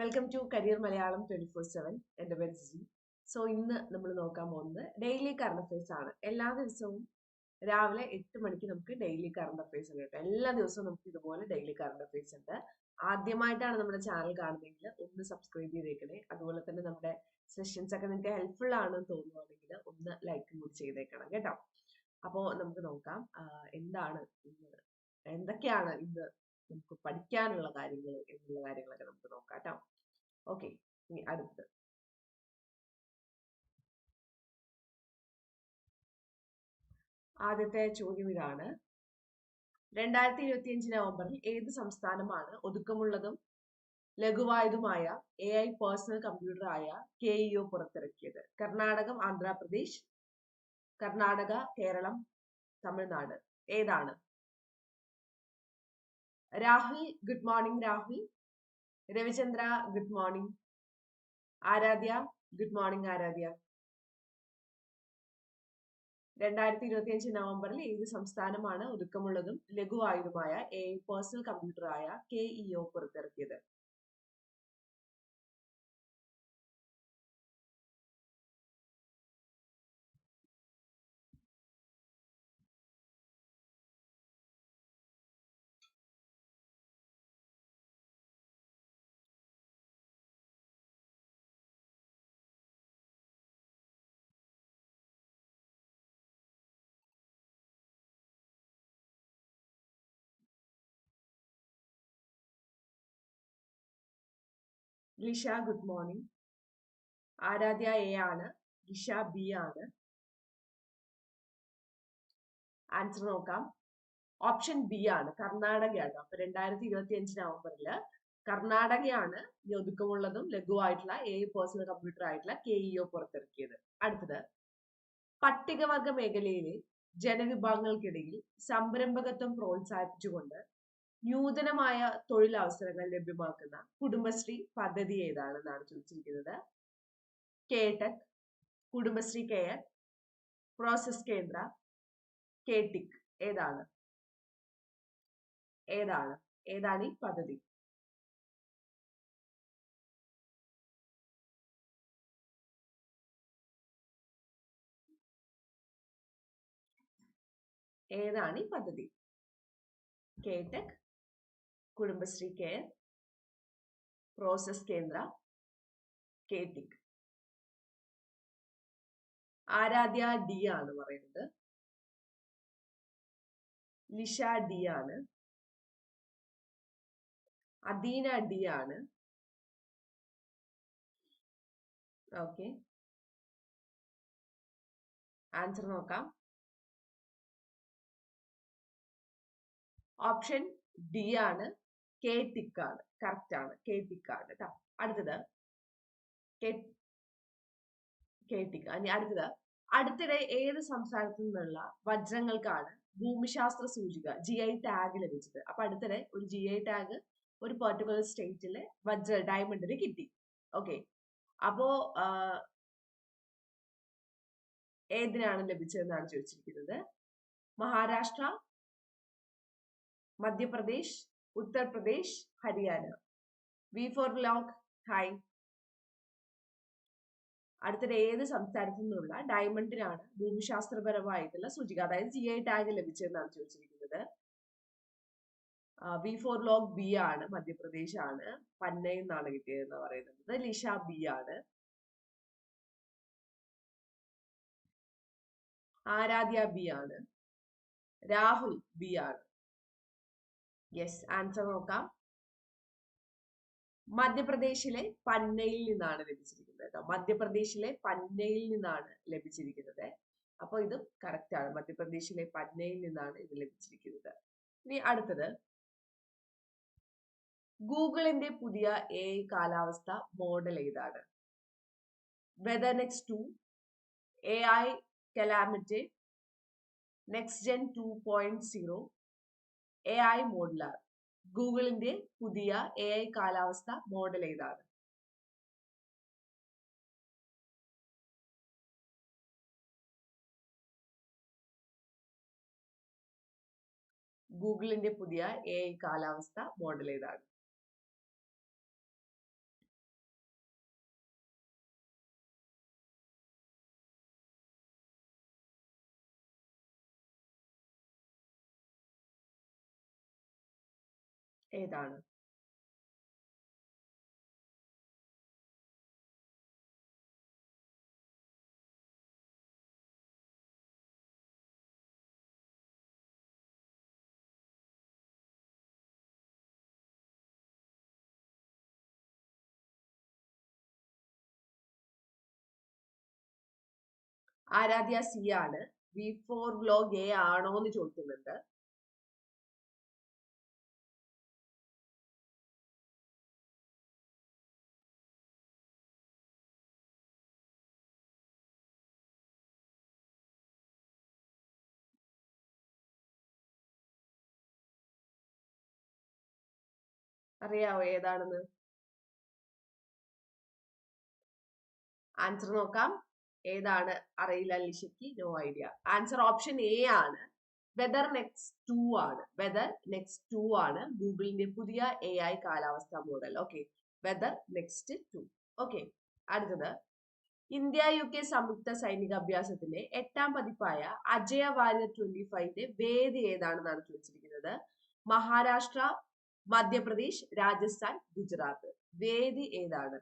Welcome to career Malayalam twenty four seven എന്റെ പേര് Jiji so ഇന്ന് നമ്മൾ നോക്കാൻ പോകുന്നത് ഡെയിലി കറണ്ട് അഫയേഴ്സ് ആണ്. എല്ലാ ദിവസവും രാവിലെ എട്ട് മണിക്ക് നമുക്ക് ഡെയിലി കറണ്ട് അഫയേഴ്സ് ഉണ്ട് കേട്ടോ. എല്ലാ ദിവസവും നമുക്ക് ഇതുപോലെ ഡെയിലി കറണ്ട് അഫയേഴ്സ് ഉണ്ട്. ആദ്യമായിട്ടാണ് നമ്മുടെ ചാനൽ കാണുന്നതെങ്കിൽ ഒന്ന് സബ്സ്ക്രൈബ് ചെയ്തേക്കണേ. അതുപോലെ തന്നെ നമ്മുടെ സെഷൻസ് ഒക്കെ നിങ്ങൾക്ക് ഹെൽപ്ഫുൾ ആണെന്ന് തോന്നുവാണെങ്കിൽ ഒന്ന് ലൈക്കും കൂടി ചെയ്തേക്കണം കേട്ടോ. അപ്പോൾ നമുക്ക് നോക്കാം എന്താണ് ഇന്ന് എന്തൊക്കെയാണ് ഇന്ന് നമുക്ക് പഠിക്കാനുള്ള കാര്യങ്ങൾ എന്നുള്ള കാര്യങ്ങളൊക്കെ നമുക്ക് നോക്കാം കേട്ടോ. ഓക്കെ ഇനി അടുത്തത്. ആദ്യത്തെ ചോദ്യം ഇതാണ്. രണ്ടായിരത്തി ഇരുപത്തിയഞ്ച് നവംബറിൽ ഏത് സംസ്ഥാനമാണ് ഒതുക്കമുള്ളതും ലഘുവായതുമായ എ ഐ പേഴ്സണൽ കമ്പ്യൂട്ടർ ആയ കെ ഇ ഒ പുറത്തിറക്കിയത്? കർണാടകം ആന്ധ്രാപ്രദേശ് കർണാടക കേരളം തമിഴ്നാട്. ഏതാണ്? Rahul good morning Rahul. Ravichandra good morning Aaradhya good morning Aaradhya. രണ്ടായിരത്തി ഇരുപത്തിയഞ്ച് നവംബറിൽ ഏത് സംസ്ഥാനമാണ് ഒതുക്കമുള്ളതും ലഘുവായതുമായ എ പേഴ്സണൽ കമ്പ്യൂട്ടറായ കെ ഇ ഒ പുറത്തിറക്കിയത്? Lisha good morning. Aaradhya A ആണ്. ലിഷ ബി ആണ്. ആൻസർ നോക്കാം. ഓപ്ഷൻ ബി ആണ്. കർണാടകയാണ്. അപ്പൊ രണ്ടായിരത്തി ഇരുപത്തി അഞ്ച് നവംബറിൽ കർണാടകയാണ് ഒതുക്കമുള്ളതും ലഘുവായിട്ടുള്ള എ പേഴ്സണൽ കമ്പ്യൂട്ടർ ആയിട്ടുള്ള കെ ഇഒ ഒ പുറത്തിറക്കിയത്. അടുത്തത്. പട്ടികവർഗ മേഖലയിലെ ജനവിഭാഗങ്ങൾക്കിടയിൽ സംരംഭകത്വം പ്രോത്സാഹിപ്പിച്ചുകൊണ്ട് നൂതനമായ തൊഴിലവസരങ്ങൾ ലഭ്യമാക്കുന്ന കുടുംബശ്രീ പദ്ധതി ഏതാണെന്നാണ് ചോദിച്ചിരിക്കുന്നത്. കേടെക് കുടുംബശ്രീ കെയർ പ്രോസസ് കേന്ദ്ര കേട്ടിക് ഏതാണ്? ഏതാണ്? ഏതാണ് ഈ പദ്ധതി? ഏതാണ് ഈ പദ്ധതി? കേടെക് കുടുംബശ്രീ കെയർ പ്രോസസ് കേന്ദ്ര കേട്ടിക് ആരാധ്യ ഡി ആണ് പറയുന്നത്. ലിഷ ഡി ആണ്. അദീന ഡി ആണ്. ഓക്കെ. ആൻസർ നോക്കാം. ഓപ്ഷൻ ഡി ആണ്. കെ ടിക്ക് ആണ് കറക്റ്റ് ആണ്. കെ ടിക്ക് ആണ് കേട്ടോ അടുത്തത്. കെ ടിക്ക് അടുത്തത്. അടുത്തിടെ ഏത് സംസ്ഥാനത്തു നിന്നുള്ള വജ്രങ്ങൾക്കാണ് ഭൂമിശാസ്ത്ര സൂചിക ജി ഐ ടാഗ് ലഭിച്ചത്. അപ്പൊ അടുത്തിടെ ഒരു ജി ഐ ടാഗ് ഒരു പെർട്ടിക്കുലർ സ്റ്റേറ്റിലെ വജ്ര ഡയമണ്ടിന് കിട്ടി. ഓക്കെ അപ്പോ ഏതിനാണ് ലഭിച്ചതെന്നാണ് ചോദിച്ചിരിക്കുന്നത്? Maharashtra Madhya Pradesh Uttar Pradesh Haryana. V for lock hi അടുത്തിടെ ഏത് സംസ്ഥാനത്തു നിന്നുള്ള ഡയമണ്ടിനാണ് ഭൂമിശാസ്ത്രപരമായിട്ടുള്ള സൂചിക. അതായത് ജി ഐ ടാഗ് ലഭിച്ചതെന്നാണ് ചോദിച്ചിരിക്കുന്നത്. വി ഫോർ ലോക്ക് ബി ആണ് മധ്യപ്രദേശ് ആണ് പന്നയിൽ നിന്നാണ് കിട്ടിയതെന്ന് പറയുന്നത്. ലിഷ ബി ആണ്. ആരാധ്യ ബി ആണ്. രാഹുൽ ബി ആണ്. യെസ് ആൻസർ നോക്കാം. മധ്യപ്രദേശിലെ പന്നയിൽ നിന്നാണ് ലഭിച്ചിരിക്കുന്നത് കേട്ടോ മധ്യപ്രദേശിലെ പന്നയിൽ നിന്നാണ് ലഭിച്ചിരിക്കുന്നത്. അപ്പോൾ ഇത് കറക്റ്റ് ആണ്. മധ്യപ്രദേശിലെ പന്നയിൽ നിന്നാണ് ഇത് ലഭിച്ചിരിക്കുന്നത്. ഇനി അടുത്തത്. ഗൂഗിളിന്റെ പുതിയ എ കാലാവസ്ഥ മോഡൽ ഏതാണ്? Weather next two A I calamity next gen two point zero A I modular ഗൂഗിളിന്റെ പുതിയ എ ഐ കാലാവസ്ഥ മോഡൽ ഏതാണ്? ഗൂഗിളിന്റെ പുതിയ എ ഐ കാലാവസ്ഥ മോഡൽ ഏതാണ്? ഏതാണ്? ആരാധ്യ സി ആണ്. വി ഫോർ ബ്ലോഗ് എ ആണോ എന്ന് ചോദിക്കുന്നുണ്ട്. അറിയാവോ ഏതാണെന്ന്? ആൻസർ നോക്കാം. ഏതാണ്? അറിയില്ല ലിഷയ്ക്ക് no idea answer option A ആണ്. വെദർ നെക്സ്റ്റ് ടു ആണ്. വെദർ നെക്സ്റ്റ് ടു ആണ്. ഗൂഗിളിന്റെ പുതിയ എ ഐ കാലാവസ്ഥ model okay weather next two okay അടുത്തത്. ഇന്ത്യ യു കെ സംയുക്ത സൈനിക അഭ്യാസത്തിന്റെ എട്ടാം പതിപ്പായ അജയ വാര്യർ ട്വന്റി ഫൈവിന്റെ വേദി ഏതാണെന്നാണ് ചോദിച്ചിരിക്കുന്നത്? മഹാരാഷ്ട്ര മധ്യപ്രദേശ് രാജസ്ഥാൻ ഗുജറാത്ത്. വേദി ഏതാണ്?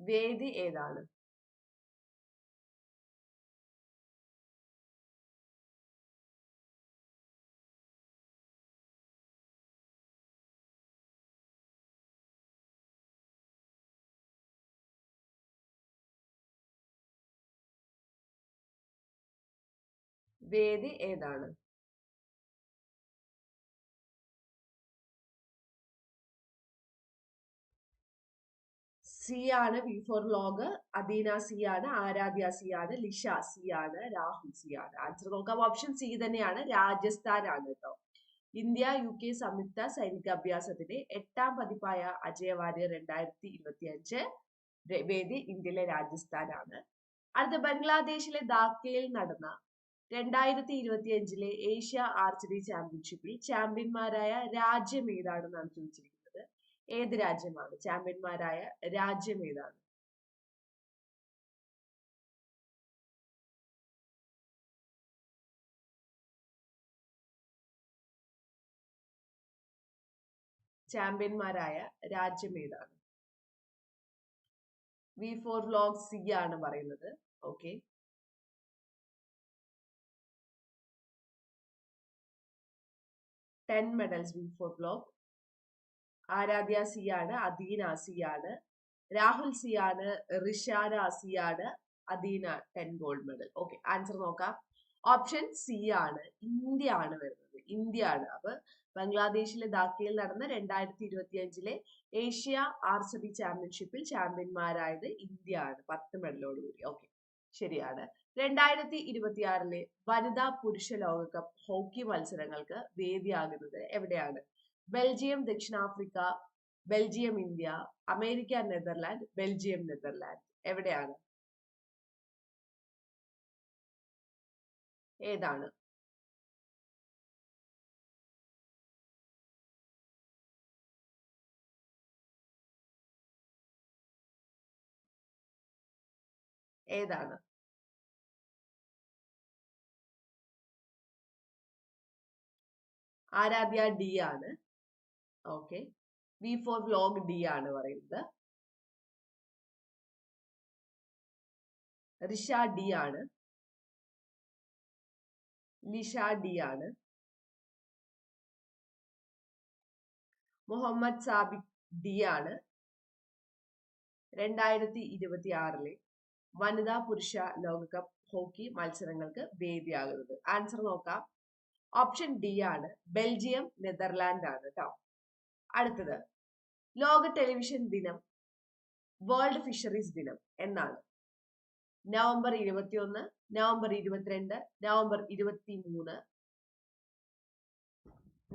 വേദി ഏതാണ്? വേദി ഏതാണ്? സി ആണ് V for log Adeena C ആണ് ആരാധ്യ സി ആണ് ലിഷ സി ആണ് രാഹുൽ സി ആണ്. ആൻസർ നോക്കാം. ഓപ്ഷൻ സി തന്നെയാണ്. രാജസ്ഥാൻ ആണ് കേട്ടോ ഇന്ത്യ യു കെ സംയുക്ത സൈനിക അഭ്യാസത്തിന്റെ എട്ടാം പതിപ്പായ അജയ വാര്യർ രണ്ടായിരത്തി ഇരുപത്തി അഞ്ച് വേദി ഇന്ത്യയിലെ രാജസ്ഥാനാണ് അടുത്ത ബംഗ്ലാദേശിലെ ധാക്കയിൽ നടന്ന രണ്ടായിരത്തി ഇരുപത്തി അഞ്ചിലെ ഏഷ്യ ആർച്ചറി ചാമ്പ്യൻഷിപ്പിൽ ചാമ്പ്യന്മാരായ രാജ്യം ഏതാണെന്നാണ് ചോദിച്ചിരിക്കുന്നത്? ഏത് രാജ്യമാണ് ചാമ്പ്യന്മാരായ രാജ്യം ഏതാണ്? ചാമ്പ്യന്മാരായ രാജ്യം ഏതാണ്? വി ഫോർ വ്ലോഗ് സി ആണ് പറയുന്നത്. Okay. Ten medals V for block. Aaradhya C ആണ് അദീന സി ആണ് രാഹുൽ സി ആണ് റിഷാന സി ആണ് Adeena ten gold medal. Okay answer നോക്കാം. ഓപ്ഷൻ സി ആണ് ഇന്ത്യ ആണ് വരുന്നത്. ഇന്ത്യ ആണ് അപ്പൊ ബംഗ്ലാദേശിലെ ധാക്കയിൽ നടന്ന രണ്ടായിരത്തി ഇരുപത്തി അഞ്ചിലെ ഏഷ്യ ആർച്ചറി ചാമ്പ്യൻഷിപ്പിൽ ചാമ്പ്യന്മാരായത് ഇന്ത്യ ആണ് പത്ത് മെഡലോട് കൂടി ഓക്കെ ശരിയാണ്. രണ്ടായിരത്തി ഇരുപത്തിയാറിലെ വനിതാ പുരുഷ ലോകകപ്പ് ഹോക്കി മത്സരങ്ങൾക്ക് വേദിയാകുന്നത് എവിടെയാണ്? ബെൽജിയം ദക്ഷിണാഫ്രിക്ക Belgium India America Netherland Belgium Netherland. എവിടെയാണ്? ഏതാണ്? ഏതാണ്? ആരാധ്യ ഡി ആണ്. Okay. V for vlog D ആണ് പറയുന്നത്. റിഷ ഡി ആണ്. ലിഷ ഡി ആണ്. മുഹമ്മദ് സാബിക് ഡി ആണ്. രണ്ടായിരത്തി ഇരുപത്തി ആറിലെ വനിതാ പുരുഷ ലോകകപ്പ് ഹോക്കി മത്സരങ്ങൾക്ക് വേദിയാകുന്നത്. ആൻസർ നോക്കാം. ഓപ്ഷൻ ഡി ആണ്. ബെൽജിയം നെതർലാൻഡ് ആണ് കേട്ടോ അടുത്തത്. ലോക ടെലിവിഷൻ ദിനം. വേൾഡ് ഫിഷറീസ് ദിനം എന്നാണ്. നവംബർ ഇരുപത്തിയൊന്ന് നവംബർ ഇരുപത്തിരണ്ട് നവംബർ ഇരുപത്തി മൂന്ന്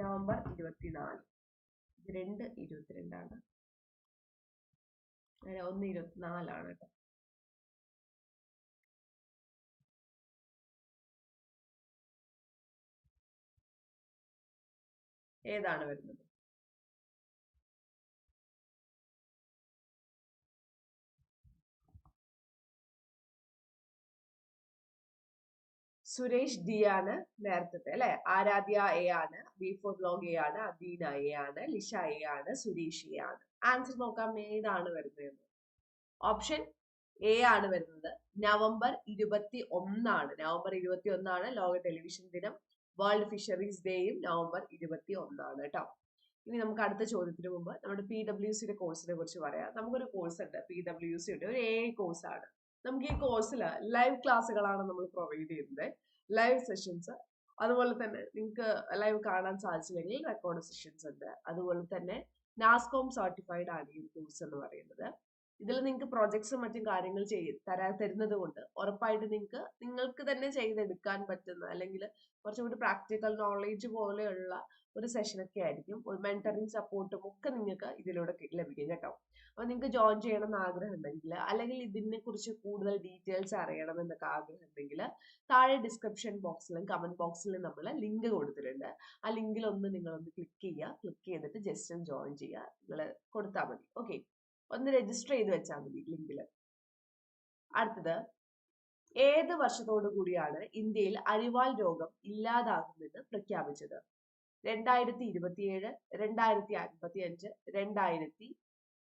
നവംബർ ഇരുപത്തിനാല് രണ്ട് ഇരുപത്തിരണ്ടാണ്. ഒന്ന് ഇരുപത്തിനാലാണ് കേട്ടോ ഏതാണ് വരുന്നത്? സുരേഷ് ഡി ആണ് നേരത്തെ അല്ലെ? ആരാധ്യ എ ആണ് ബി ഫോർ ബ്ലോഗ് എ ആണ് അദീന എ ആണ് ലിഷ എ ആണ് സുരേഷ് എ ആണ്. ആൻസർ നോക്കാം ഏതാണ് വരുന്നത് ഓപ്ഷൻ എ ആണ് വരുന്നത്. നവംബർ ഇരുപത്തി ഒന്നാണ്. നവംബർ ഇരുപത്തി ഒന്നാണ് ലോക ടെലിവിഷൻ ദിനം. വേൾഡ് ഫിഷറീസ് ഡേയും നവംബർ ഇരുപത്തി ഒന്നാണ് കേട്ടോ ഇനി നമുക്ക് അടുത്ത ചോദ്യത്തിന് മുമ്പ് നമ്മുടെ പി ഡബ്ല്യു സിയുടെ കോഴ്സിനെ കുറിച്ച് പറയാം. നമുക്കൊരു കോഴ്സ് ഉണ്ട് പി ഡബ്ല്യു സിയുടെ ഒരു എ കോഴ്സ് ആണ്. നമുക്ക് ഈ കോഴ്സിൽ ലൈവ് ക്ലാസ്സുകളാണ് നമ്മൾ പ്രൊവൈഡ് ചെയ്യുന്നത്. ലൈവ് സെഷൻസ് അതുപോലെ തന്നെ നിങ്ങൾക്ക് ലൈവ് കാണാൻ സാധിച്ചില്ലെങ്കിൽ റെക്കോർഡ് സെഷൻസ് ഉണ്ട്. അതുപോലെ തന്നെ നാസ്കോം സർട്ടിഫൈഡ് ആണ് ഈ കോഴ്സ് എന്ന് പറയുന്നത്. ഇതിൽ നിങ്ങൾക്ക് പ്രോജക്ട്സും മറ്റും കാര്യങ്ങൾ ചെയ്ത് തരാ തരുന്നത് കൊണ്ട് ഉറപ്പായിട്ട് നിങ്ങൾക്ക് നിങ്ങൾക്ക് തന്നെ ചെയ്തെടുക്കാൻ പറ്റുന്ന അല്ലെങ്കിൽ കുറച്ചുകൂടി പ്രാക്ടിക്കൽ നോളേജ് പോലെയുള്ള ഒരു സെഷനൊക്കെ ആയിരിക്കും. ഒരു മെന്ററിങ് സപ്പോർട്ടും ഒക്കെ നിങ്ങൾക്ക് ഇതിലൂടെ ലഭിക്കും കേട്ടോ. അപ്പൊ നിങ്ങൾക്ക് ജോയിൻ ചെയ്യണം എന്ന് ആഗ്രഹം ഉണ്ടെങ്കിൽ അല്ലെങ്കിൽ ഇതിനെ കുറിച്ച് കൂടുതൽ ഡീറ്റെയിൽസ് അറിയണം എന്നൊക്കെ ആഗ്രഹം ഉണ്ടെങ്കിൽ താഴെ ഡിസ്ക്രിപ്ഷൻ ബോക്സിലും കമന്റ് ബോക്സിലും നമ്മൾ ലിങ്ക് കൊടുത്തിട്ടുണ്ട്. ആ ലിങ്കിൽ ഒന്ന് നിങ്ങളൊന്ന് ക്ലിക്ക് ചെയ്യുക. ക്ലിക്ക് ചെയ്തിട്ട് ജസ്റ്റ് ഒന്ന് ജോയിൻ ചെയ്യുക. നിങ്ങൾ കൊടുത്താൽ മതി. ഓക്കെ ഒന്ന് രജിസ്റ്റർ ചെയ്ത് വെച്ചാൽ മതി ലിങ്കിൽ അടുത്തത് ഏത് വർഷത്തോടു കൂടിയാണ് ഇന്ത്യയിൽ അരിവാൾ രോഗം ഇല്ലാതാകുമെന്ന് പ്രഖ്യാപിച്ചത്? രണ്ടായിരത്തി ഇരുപത്തിയേഴ് രണ്ടായിരത്തി അൻപത്തി അഞ്ച് രണ്ടായിരത്തി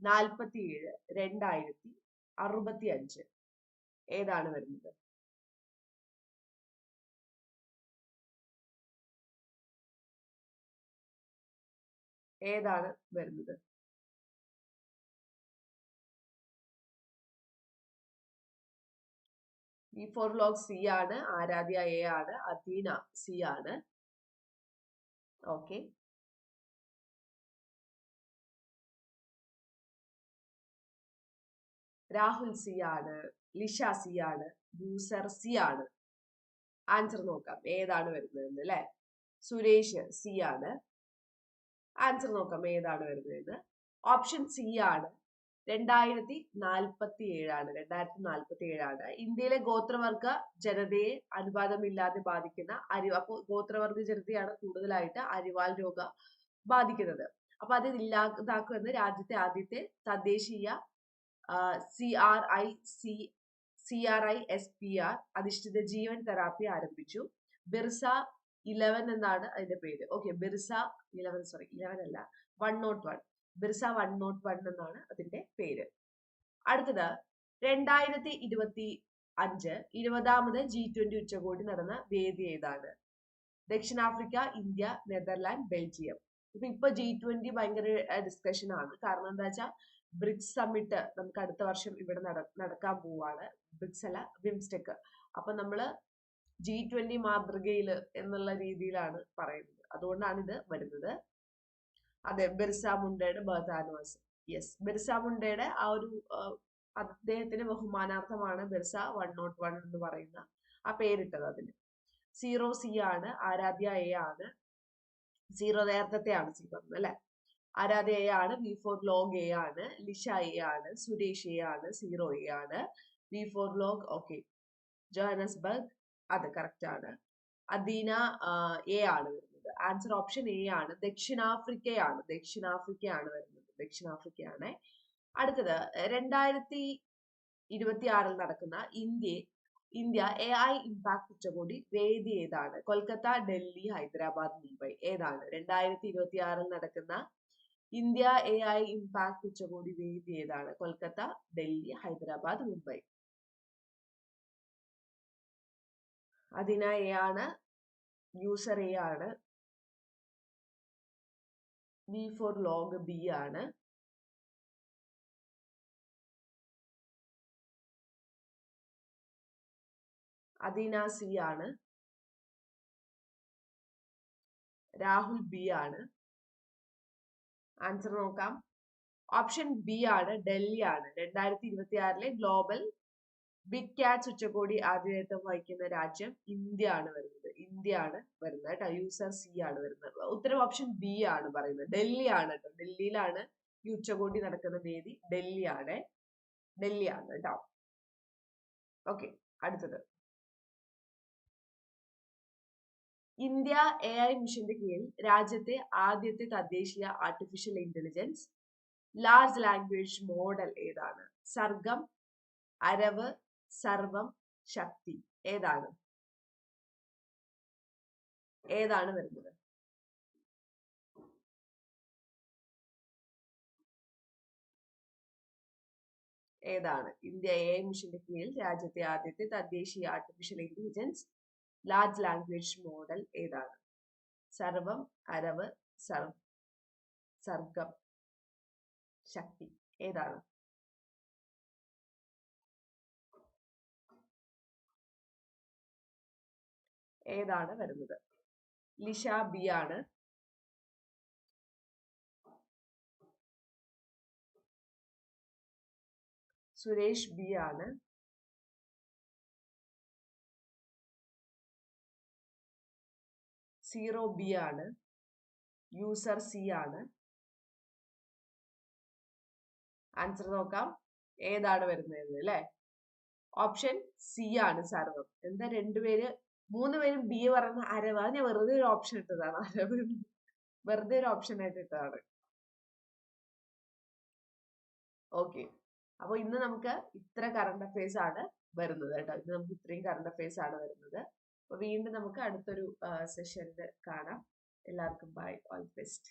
നാൽപ്പത്തി ഏഴ് രണ്ടായിരത്തി അറുപത്തി അഞ്ച് ഏതാണ് വരുന്നത്? ഏതാണ് വരുന്നത്? ബി ഫോർ വ്ലോഗ് സി ആണ് ആരാധ്യ എ ആണ് അദീന സി ആണ്. ഓക്കെ രാഹുൽ സി ആണ് ലിഷ സി ആണ് യൂസർ സി ആണ്. ആൻസർ നോക്കാം ഏതാണ് വരുന്നതെന്ന് അല്ലെ സുരേഷ് സി ആണ്. ആൻസർ നോക്കാം ഏതാണ് വരുന്നതെന്ന്. ഓപ്ഷൻ സി ആണ്. രണ്ടായിരത്തി നാൽപ്പത്തി ഏഴാണ് രണ്ടായിരത്തി നാൽപ്പത്തി ഏഴാണ് ഇന്ത്യയിലെ ഗോത്രവർഗ ജനതയെ അനുപാതമില്ലാതെ ബാധിക്കുന്ന അരി അപ്പോൾ ഗോത്രവർഗ ജനതയാണ് കൂടുതലായിട്ട് അരിവാൾ രോഗ ബാധിക്കുന്നത്. അപ്പൊ അത് ഇല്ലാതാക്കുമെന്ന് രാജ്യത്തെ ആദ്യത്തെ തദ്ദേശീയ C R I C C R I S P R അധിഷ്ഠിത ജീവൻ തെറാപ്പി ആരംഭിച്ചു. ബിർസ ഇലവൻ എന്നാണ് അതിന്റെ പേര്. Okay Birsa eleven sorry eleven അല്ല one not one. Birsa one not one എന്നാണ് അതിന്റെ പേര്. അടുത്തത് രണ്ടായിരത്തി ഇരുപത്തി അഞ്ച് ഇരുപതാമത് ജി ട്വന്റി ഉച്ചകോടി നടന്ന വേദി ഏതാണ്? ദക്ഷിണാഫ്രിക്ക ഇന്ത്യ നെതർലാൻഡ് ബെൽജിയം. ഇപ്പൊ ഇപ്പൊ ജി ട്വന്റി ഭയങ്കര ഡിസ്കഷൻ ആണ്. കാരണം എന്താ വെച്ചാൽ ബ്രിക്സ് സമ്മിറ്റ് നമുക്ക് അടുത്ത വർഷം ഇവിടെ നട നടക്കാൻ പോവാണ്. ബ്രിക്സ് അല്ല ബിംസ്റ്റെക് അപ്പൊ നമ്മൾ ജി ട്വന്റി മാതൃകയിൽ എന്നുള്ള രീതിയിലാണ് പറയുന്നത്. അതുകൊണ്ടാണ് ഇത് വരുന്നത്. അതെ ബിർസ മുണ്ടയുടെ ബർത്ത് ആനിവേഴ്സറി യെസ് ബിർസ മുണ്ടയുടെ ആ ഒരു അദ്ദേഹത്തിന്റെ ബഹുമാനാർത്ഥമാണ് ബിർസ വൺ നോട്ട് വൺ എന്ന് പറയുന്ന ആ പേരിട്ടത് അതിന്. സീറോ സി ആണ് ആരാധ്യ എ ആണ്. സീറോ നേരത്തെ ആണ് സി പറഞ്ഞത് അല്ലെ? ആരാധ്യ എ ആണ് വി ഫോർ ലോഗ് എ ആണ് ലിഷ എ ആണ് സുരേഷ് എ ആണ് സീറോ എ ആണ്. V four log okay Johannesburg അത് കറക്റ്റ് ആണ്. അദീന എ ആണ്. ആൻസർ ഓപ്ഷൻ എ ആണ്. ദക്ഷിണാഫ്രിക്കയാണ്. ദക്ഷിണാഫ്രിക്കയാണ് വരുന്നത്. ദക്ഷിണാഫ്രിക്കയാണ്. അടുത്തത് രണ്ടായിരത്തി ഇരുപത്തി ആറിൽ നടക്കുന്ന India India A I impact ഉച്ചകോടി വേദി ഏതാണ്? കൊൽക്കത്ത ഡൽഹി ഹൈദരാബാദ് മുംബൈ ഏതാണ്? രണ്ടായിരത്തി ഇരുപത്തി ആറിൽ നടക്കുന്ന ഇന്ത്യ എ ഐ ഇമ്പാക്ട് ഉച്ചകോടി വേദി ഏതാണ്? കൊൽക്കത്ത ഡൽഹി ഹൈദരാബാദ് മുംബൈ. അതിനായി ആണ്. യൂസർ എ ആണ്. ബി for log b ആണ്. അദീന സി ആണ്. രാഹുൽ ബി ആണ്. ആൻസർ നോക്കാം. ഓപ്ഷൻ ബി ആണ് ഡൽഹി ആണ്. രണ്ടായിരത്തി ഇരുപത്തി ആറിലെ ഗ്ലോബൽ ബിഗ് ക്യാറ്റ്സ് ഉച്ചകോടി ആതിഥേയത്വം വഹിക്കുന്ന രാജ്യം ഇന്ത്യ ആണ് വരുന്നത്. ഇന്ത്യ ആണ് വരുന്നത് കേട്ടോ യൂസർ സി ആണ് വരുന്നത്. ഉത്തരം ഓപ്ഷൻ ബി ആണ് പറയുന്നത്. ഡൽഹി ആണ് കേട്ടോ ഡൽഹിയിലാണ് ഈ ഉച്ചകോടി നടക്കുന്ന വേദി. ഡൽഹി ആണ് ഡൽഹി ആണ് കേട്ടോ ഓക്കെ അടുത്തത്. ഇന്ത്യ എ ഐ മിഷന്റെ കീഴിൽ രാജ്യത്തെ ആദ്യത്തെ തദ്ദേശീയ artificial intelligence large language model ഏതാണ്? സർഗം അരവ് സർവം ശക്തി ഏതാണ്? ഏതാണ് വരുന്നത്? ഏതാണ്? ഇന്ത്യ എ മിഷന്റെ കീഴിൽ രാജ്യത്തെ ആദ്യത്തെ തദ്ദേശീയ artificial intelligence large language model ഏതാണ്? സർവം അരവ് സർഗം ശക്തി ഏതാണ്? ഏതാണ് വരുന്നത്? ലിഷ ബി ആണ്. സുരേഷ് ബി ആണ്. സീറോ ബി ആണ്. യൂസർ സി ആണ്. ആൻസർ നോക്കാം. ഏതാണ് വരുന്നത് അല്ലേ ഓപ്ഷൻ സി ആണ് സർവം എന്താ രണ്ടുപേര് മൂന്ന് പേരും ബി പറഞ്ഞ അരവ് അത് ഞാൻ വെറുതെ ഒരു ഓപ്ഷൻ ഇട്ടതാണ്. അരവ് വെറുതെ ഒരു ഓപ്ഷൻ ആയിട്ട് ഇട്ടതാണ്. ഓക്കെ അപ്പൊ ഇന്ന് നമുക്ക് ഇത്ര കറണ്ട് അഫയേഴ്സ് ആണ് വരുന്നത് കേട്ടോ. ഇന്ന് നമുക്ക് ഇത്രയും കറണ്ട് അഫയേഴ്സ് ആണ് വരുന്നത്. അപ്പൊ വീണ്ടും നമുക്ക് അടുത്തൊരു സെഷനിൽ കാണാം. എല്ലാവർക്കും ബൈ ഓൾ ബെസ്റ്റ്